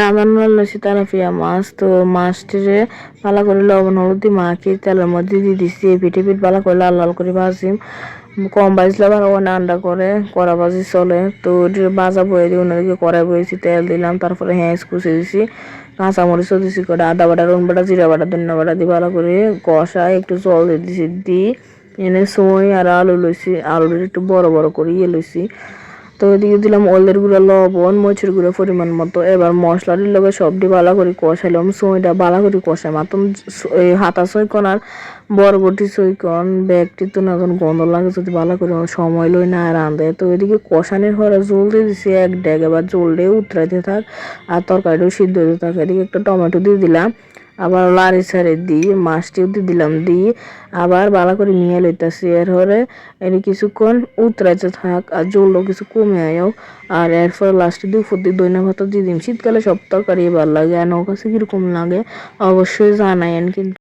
রান্না লইছি তেলাপিয়া মাছ। তো মাছটিরে ভালো করে লবণ, হলুদ দিয়ে মাখি তেলের মধ্যে দিয়ে দিছি। পিঠে পিঠ ভালো করে লাল লাল করে ভাজিম কম ভাজলে আবার ওখানে আন্ডা করে, কড়া ভাজি চলে। তো ভাজা বয়ে দিয়ে ওনাদেরকে কড়াই বয়েছি, তেল দিলাম, তারপরে হ্যাঁস কুচে দিছি। কাঁচামরিচও দিছি করে আদা বাটা রুন বাটা, জিরা বাটা, ধনিয়া বাটা দিয়ে ভালো করে কষা একটু জল দিয়ে দিছি। দিই এনে সময় আর আলু লইছি। আলুটা একটু বড় বড় করে ইয়ে লইছি। তো এদিকে দিলাম হলদের গুঁড়া, লবণ, মরিচের গুঁড়া পরিমাণ মতো। এবার মশলাটির লগে সবটি ভালো করে কষাইলাম, সইটা ভালো করে কষাই এই হাতা সইকন আর বরবটি সইকন, ব্যাগটি তো না এখন গন্ধ লাগে, যদি ভালো করে সময় লই না রাঁধে। তো এদিকে কষানোর হরে জল দিয়ে দিছি এক ড্যাগ এবার জল দিয়ে উতরাইতে থাক আর তরকারিটাও সিদ্ধ হতে থাক। এদিকে একটা টমেটো দিয়ে দিলাম। আবার লারি সারি দিয়ে মাছটিও দিয়ে দিলাম দিয়ে আবার ভালো করে নিয়ে লইতাছি। এর হরে এর কিছুক্ষণ উতরাইতে থাক আর জলও কিছু কমে আয়ও আর এরপর লাস্টে দুপুর দিয়ে দইনা ভাত দিয়ে দিম। শীতকালে সব তরকারি ভালো লাগে, আর নৌকাছে কীরকম লাগে, অবশ্যই জানাইন কিন্তু।